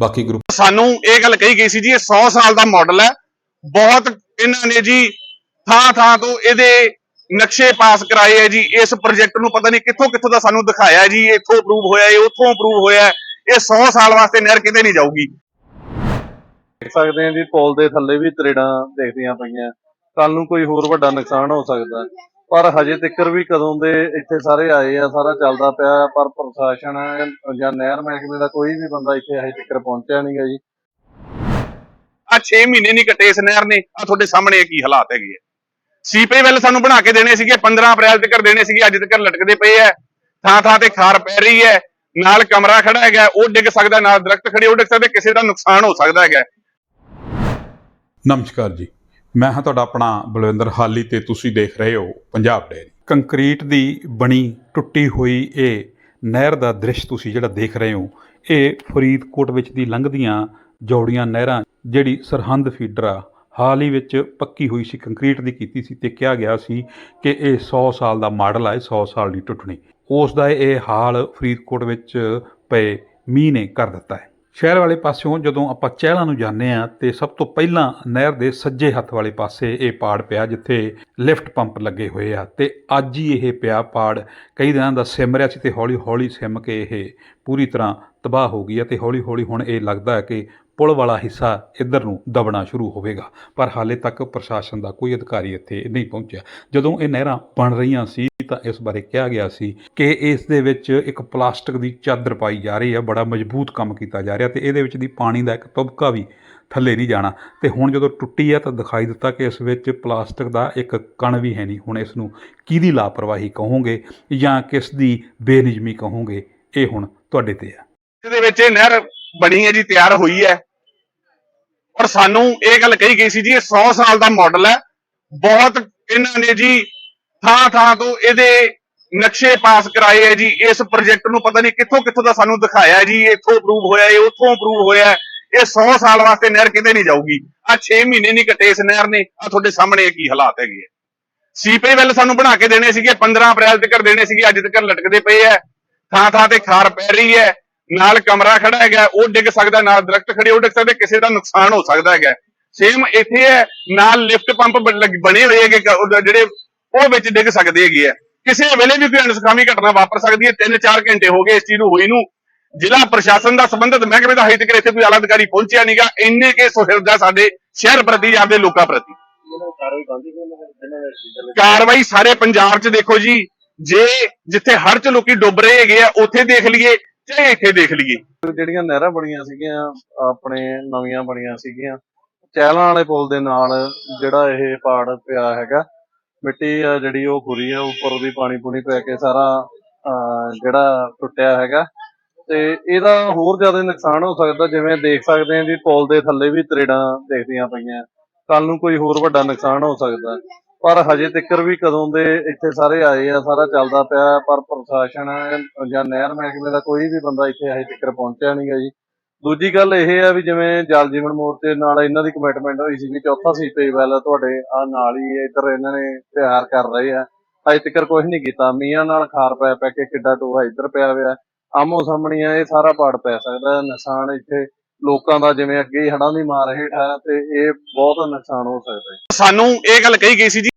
ਬਾਕੀ ਗਰੁੱਪ ਸਾਨੂੰ ਇਹ ਗੱਲ ਕਹੀ ਗਈ ਸੀ ਜੀ ਇਹ 100 ਸਾਲ ਦਾ ਮਾਡਲ ਹੈ। ਬਹੁਤ ਇਹਨਾਂ ਨੇ ਜੀ ਥਾਂ ਥਾਂ ਤੋਂ ਇਹਦੇ ਨਕਸ਼ੇ ਪਾਸ ਕਰਾਏ ਹੈ ਜੀ। ਇਸ ਪ੍ਰੋਜੈਕਟ ਨੂੰ ਪਤਾ ਨਹੀਂ ਕਿੱਥੋਂ ਕਿੱਥੋਂ ਦਾ ਸਾਨੂੰ ਦਿਖਾਇਆ ਹੈ ਜੀ। ਇੱਥੋਂ ਅਪਰੂਵ ਹੋਇਆ ਇਹ ਉੱਥੋਂ ਅਪਰੂਵ ਹੋਇਆ ਹੈ। ਇਹ 100 ਸਾਲ ਵਾਸਤੇ ਨਹਿਰ ਕਿਤੇ ਨਹੀਂ ਜਾਊਗੀ। ਦੇਖ ਸਕਦੇ ਹਾਂ ਜੀ ਪੁਲ ਦੇ ਥੱਲੇ ਵੀ ਤਰੇੜਾਂ ਦੇਖਦੀਆਂ ਪਈਆਂ। ਕੱਲ ਨੂੰ ਕੋਈ ਹੋਰ ਵੱਡਾ ਨੁਕਸਾਨ ਹੋ ਸਕਦਾ। ਪਰ ਹਜੇ ਤੱਕ ਵੀ ਕਦੋਂ ਦੇ ਇੱਥੇ ਸਾਰੇ ਆਏ ਆ ਸਾਰਾ ਚੱਲਦਾ ਪਿਆ ਪਰ ਪ੍ਰਸ਼ਾਸਨ ਜਾਂ ਨਹਿਰ ਮਹਿਕਮੇ ਦਾ ਕੋਈ ਵੀ ਬੰਦਾ ਇੱਥੇ ਹਜੇ ਤੱਕ ਪਹੁੰਚਿਆ ਨਹੀਂਗਾ ਜੀ। ਆ 6 ਮਹੀਨੇ ਨਹੀਂ ਕੱਟੇ ਇਸ ਨਹਿਰ ਨੇ ਆ ਤੁਹਾਡੇ ਸਾਹਮਣੇ ਕੀ ਹਾਲਾਤ ਹੈਗੇ ਆ? ਸੀਪੇ ਵੈਲ ਸਾਨੂੰ ਬਣਾ ਕੇ ਦੇਣੇ ਸੀਗੇ 15 ਅਪ੍ਰੈਲ ਤੱਕ ਦੇਣੇ ਸੀਗੇ ਅੱਜ ਤੱਕ ਲਟਕਦੇ ਪਏ ਐ ਥਾਂ ਥਾਂ ਤੇ ਖਾਰ ਪੈ ਰਹੀ ਹੈ ਨਾਲ ਕਮਰਾ ਖੜਾ ਹੈਗਾ ਉਹ ਡਿੱਗ ਸਕਦਾ ਨਾਲ ਦਰਖਤ ਖੜੇ ਉਹ ਡਿੱਗ ਸਕਦੇ ਕਿਸੇ ਦਾ ਨੁਕਸਾਨ ਹੋ ਸਕਦਾ ਹੈਗਾ। ਨਮਸਕਾਰ ਜੀ। ਮੈਂ ਹਾਂ ਤੁਹਾਡਾ ਆਪਣਾ ਬਲਵਿੰਦਰ ਹਾਲੀ ਤੇ ਤੁਸੀਂ ਦੇਖ ਰਹੇ ਹੋ ਪੰਜਾਬ ਡੇਅਰੀ ਕੰਕਰੀਟ ਦੀ ਬਣੀ, ਟੁੱਟੀ ਹੋਈ ਇਹ ਨਹਿਰ ਦਾ ਦ੍ਰਿਸ਼ ਤੁਸੀਂ ਜਿਹੜਾ ਦੇਖ ਰਹੇ ਹੋ, ਇਹ ਫਰੀਦਕੋਟ ਵਿੱਚ ਦੀ ਲੰਘਦੀਆਂ ਜੋੜੀਆਂ ਨਹਿਰਾਂ ਜਿਹੜੀ ਸਰਹੰਦ ਫੀਡਰ ਆ, ਹਾਲ ਹੀ ਵਿੱਚ ਪੱਕੀ ਹੋਈ ਸੀ, ਕੰਕਰੀਟ ਦੀ ਕੀਤੀ ਸੀ ਤੇ ਕਿਹਾ ਗਿਆ ਸੀ ਕਿ ਇਹ 100 ਸਾਲ ਦਾ ਮਾਡਲ ਹੈ 100 ਸਾਲ ਨਹੀਂ ਟੁੱਟਣੀ। ਉਸ ਦਾ ਇਹ ਹਾਲ ਫਰੀਦਕੋਟ ਵਿੱਚ ਪਏ ਮੀਂਹ ਨੇ ਕਰ ਦਿੱਤਾ ਹੈ। ਸ਼ਹਿਰ ਵਾਲੇ ਪਾਸਿਓਂ ਜਦੋਂ ਆਪਾਂ ਚਹਿਲਾਂ ਨੂੰ ਜਾਂਦੇ ਆ ਤੇ ਸਭ ਤੋਂ ਪਹਿਲਾਂ ਨਹਿਰ ਦੇ ਸੱਜੇ ਹੱਥ ਵਾਲੇ ਪਾਸੇ ਇਹ ਪਾੜ ਪਿਆ ਜਿੱਥੇ ਲਿਫਟ ਪੰਪ ਲੱਗੇ ਹੋਏ ਆ ਤੇ ਅੱਜ ਹੀ ਇਹ ਪਿਆ ਪਾੜ। ਕਈ ਦਿਨਾਂ ਦਾ ਸਿਮ ਰਿਹਾ ਸੀ ਤੇ ਹੌਲੀ ਹੌਲੀ ਸਿਮ ਕੇ ਇਹ ਪੂਰੀ ਤਰ੍ਹਾਂ ਤਬਾਹ ਹੋ ਗਈ ਹੈ ਤੇ ਹੌਲੀ ਹੌਲੀ ਹੁਣ ਇਹ ਲੱਗਦਾ ਹੈ ਕਿ ਪੁਲ ਵਾਲਾ ਹਿੱਸਾ ਇੱਧਰ ਨੂੰ ਦਬਣਾ ਸ਼ੁਰੂ ਹੋਵੇਗਾ, ਪਰ ਹਾਲੇ ਤੱਕ ਪ੍ਰਸ਼ਾਸਨ ਦਾ ਕੋਈ ਅਧਿਕਾਰੀ ਇੱਥੇ ਨਹੀਂ ਪਹੁੰਚਿਆ। ਜਦੋਂ ਇਹ ਨਹਿਰਾਂ ਬਣ ਰਹੀਆਂ ਸੀ ਤਾਂ ਇਸ ਬਾਰੇ ਕਿਹਾ ਗਿਆ ਸੀ ਕਿ ਇਸ ਦੇ ਵਿੱਚ ਇੱਕ ਪਲਾਸਟਿਕ ਦੀ ਚਾਦਰ ਪਾਈ ਜਾ ਰਹੀ ਹੈ, ਬੜਾ ਮਜ਼ਬੂਤ ਕੰਮ ਕੀਤਾ ਜਾ ਰਿਹਾ ਤੇ ਇਹਦੇ ਵਿੱਚ ਦੀ ਪਾਣੀ ਦਾ ਇੱਕ ਤੁਬਕਾ ਵੀ ਥੱਲੇ ਨਹੀਂ ਜਾਣਾ। ਤੇ ਹੁਣ ਜਦੋਂ ਟੁੱਟੀ ਹੈ ਤਾਂ ਦਿਖਾਈ ਦਿੱਤਾ ਕਿ ਇਸ ਵਿੱਚ ਪਲਾਸਟਿਕ ਦਾ ਇੱਕ ਕਣ ਵੀ ਹੈ ਨਹੀਂ। ਹੁਣ ਇਸ ਨੂੰ ਕਿਹਦੀ ਲਾਪਰਵਾਹੀ ਕਹੋਗੇ ਜਾਂ ਕਿਸ ਦੀ ਬੇਨਿਯਮੀ ਕਹੋਗੇ? ਇਹ ਹੁਣ ਤੁਹਾਡੇ ਤੇ ਆ। ਇਹਦੇ ਵਿੱਚ ਇਹ ਨਹਿਰ ਬਣੀ ਹੈ ਜੀ, ਤਿਆਰ ਹੋਈ ਹੈ। ਔਰ ਸਾਨੂੰ ਇਹ ਗੱਲ ਕਹੀ ਗਈ ਸੀ ਜੀ, ਇਹ 100 ਸਾਲ ਦਾ ਮਾਡਲ ਹੈ। ਬਹੁਤ ਇਹਨਾਂ ਨੇ ਜੀ ਥਾਂ ਥਾਂ ਤੋਂ ਇਹਦੇ ਨਕਸ਼ੇ ਪਾਸ ਕਰਾਏ ਹੈ ਜੀ। ਇਸ ਪ੍ਰੋਜੈਕਟ ਨੂੰ ਪਤਾ ਨਹੀਂ ਕਿੱਥੋਂ ਕਿੱਥੋਂ ਦਾ ਸਾਨੂੰ ਦਿਖਾਇਆ ਜੀ। ਇੱਥੋਂ ਅਪਰੂਵ ਹੋਇਆ, ਇਹ ਉੱਥੋਂ ਅਪਰੂਵ ਹੋਇਆ। ਇਹ 100 ਸਾਲ ਵਾਸਤੇ ਨਹਿਰ ਕਿਤੇ ਨਹੀਂ ਜਾਊਗੀ। ਆ 6 ਮਹੀਨੇ ਨਹੀਂ ਕੱਟੇ ਇਸ ਨਹਿਰ ਨੇ। ਆ ਤੁਹਾਡੇ ਸਾਹਮਣੇ ਕੀ ਹਾਲਾਤ ਹੈਗੇ ਸੀਪੇ ਵੈਲ ਸਾਨੂੰ ਬਣਾ ਕੇ ਦੇਣੇ ਸੀਗੇ। 15 ਅਪ੍ਰੈਲ ਤੱਕ ਦੇਣੇ ਸੀਗੇ। ਅੱਜ ਤੱਕ ਲਟਕਦੇ ਪਏ ਐ ਥਾਂ ਥਾਂ ਤੇ ਖਾਰ ਪੈ ਰਹੀ ਹੈ। ਨਾਲ ਕਮਰਾ ਖੜਾ ਹੈਗਾ। ਉਹ ਡਿੱਗ ਸਕਦਾ, ਨਾਲ ਦਰਖਤ ਖੜੇ, ਉਹ ਡਿੱਗ ਸਕਦੇ। ਕਿਸੇ ਦਾ ਨੁਕਸਾਨ ਹੋ ਸਕਦਾ ਹੈਗਾ। ਸੇਮ ਇੱਥੇ ਹੈ। ਨਾਲ ਲਿਫਟ ਪੰਪ ਬਣੇ ਹੋਏ ਹੈਗੇ। ਜਿਹੜੇ ਉਹ ਵਿੱਚ ਡਿੱਗ ਸਕਦੇ ਹੈਗੇ ਆ ਕਿਸੇ ਵੇਲੇ ਵੀ ਕੋਈ ਅਨਸਕਾਮੀ ਘਟਨਾ ਵਾਪਰ ਸਕਦੀ ਹੈ 3-4 ਘੰਟੇ ਹੋ ਗਏ ਇਸ ਚੀਜ਼ ਨੂੰ ਹੋਈ ਨੂੰ। ਜ਼ਿਲ੍ਹਾ ਪ੍ਰਸ਼ਾਸਨ ਦਾ ਸੰਬੰਧਿਤ ਮਹਿਕਮੇ ਦਾ ਹਜੇ ਤੱਕ ਇੱਥੇ ਕੋਈ ਆਲਾ ਅਧਿਕਾਰੀ ਪਹੁੰਚਿਆ ਨਹੀਂਗਾ ਇੰਨੇ ਕੇ ਸੁਹਿਰਦ ਸਾਡੇ ਸ਼ਹਿਰ ਪ੍ਰਤੀ ਜਾਂਦੇ ਲੋਕਾਂ ਪ੍ਰਤੀ। ਕਾਰਵਾਈ ਸਾਰੇ ਪੰਜਾਬ 'ਚ ਦੇਖੋ ਜੀ। ਜੇ ਜਿੱਥੇ ਹਰ 'ਚ ਲੋਕੀ ਡੁੱਬ ਰਹੇ ਹੈਗੇ ਆ, ਉੱਥੇ ਦੇਖ ਲਈਏ ਚਾਹੇ ਇੱਥੇ ਦੇਖ ਲਈਏ। ਜਿਹੜੀਆਂ ਨਹਿਰਾਂ ਬਣੀਆਂ ਸੀਗੀਆਂ, ਆਪਣੇ ਨਵੀਆਂ ਬਣੀਆਂ ਸੀਗੀਆਂ, ਚਹਿਲਾਂ ਵਾਲੇ ਪੁਲ ਦੇ ਨਾਲ ਜਿਹੜਾ ਇਹ ਪਾੜ ਪਿਆ ਹੈਗਾ ਮਿੱਟੀ ਆ ਜਿਹੜੀ ਉਹ ਖੁਰੀ ਆ ਉੱਪਰ ਉਹਦੀ ਪਾਣੀ ਪੂਣੀ ਪੈ ਕੇ ਸਾਰਾ ਅਹ, ਜਿਹੜਾ ਟੁੱਟਿਆ ਹੈਗਾ। ਤੇ ਇਹਦਾ ਹੋਰ ਜ਼ਿਆਦਾ ਨੁਕਸਾਨ ਹੋ ਸਕਦਾ ਜਿਵੇਂ ਦੇਖ ਸਕਦੇ ਹਾਂ ਜੀ ਪੁਲ ਦੇ ਥੱਲੇ ਵੀ ਤਰੇੜਾਂ ਦੇਖਦੀਆਂ ਪਈਆਂ। ਕੱਲ ਨੂੰ ਕੋਈ ਹੋਰ ਵੱਡਾ ਨੁਕਸਾਨ ਹੋ ਸਕਦਾ। ਪਰ ਹਜੇ ਤੱਕ ਵੀ ਕਦੋਂ ਦੇ ਇੱਥੇ ਸਾਰੇ ਆਏ ਆ ਸਾਰਾ ਚੱਲਦਾ ਪਿਆ ਪਰ ਪ੍ਰਸ਼ਾਸਨ ਜਾਂ ਨਹਿਰ ਮਹਿਕਮੇ ਦਾ ਕੋਈ ਵੀ ਬੰਦਾ ਇੱਥੇ ਹਜੇ ਤੱਕ ਪਹੁੰਚਿਆ ਨਹੀਂਗਾ ਜੀ। ਦੂਜੀ ਗੱਲ ਇਹ ਆ ਵੀ ਜਿਵੇਂ ਜਲ ਜੀਵਨ ਮੋਰਚੇ ਨਾਲ ਇਹਨਾਂ ਦੀ ਕਮਿਟਮੈਂਟ ਹੋਈ ਸੀ ਵੀ ਚੌਥਾ ਸੀਪੇਜ ਵੈਲ ਤੁਹਾਡੇ ਆ ਨਾਲ ਹੀ ਇੱਧਰ ਇਹਨਾਂ ਨੇ ਤਿਆਰ ਕਰ ਰਹੇ ਆ। ਅਜੇ ਤੱਕ ਕੁਝ ਨਹੀਂ ਕੀਤਾ। ਮੀਆਂ ਨਾਲ ਖਾਰ ਪੈ ਪੈ ਕੇ ਕਿੱਡਾ ਟੋਹਾ ਇੱਧਰ ਪਿਆ ਹੋਇਆ। ਆਮੋ ਸਾਹਮਣੇ ਆ ਇਹ ਸਾਰਾ ਪਾੜ ਪੈ ਸਕਦਾ। ਨੁਕਸਾਨ ਇੱਥੇ ਲੋਕਾਂ ਦਾ ਜਿਵੇਂ ਅੱਗੇ ਹੀ ਹੜ੍ਹਾਂ ਦੀ ਮਾਰ ਹੇਠ ਹੈ ਤੇ ਇਹ ਬਹੁਤ ਨੁਕਸਾਨ ਹੋ ਸਕਦਾ ਸਾਨੂੰ ਇਹ ਗੱਲ ਕਹੀ ਗਈ ਸੀ ਜੀ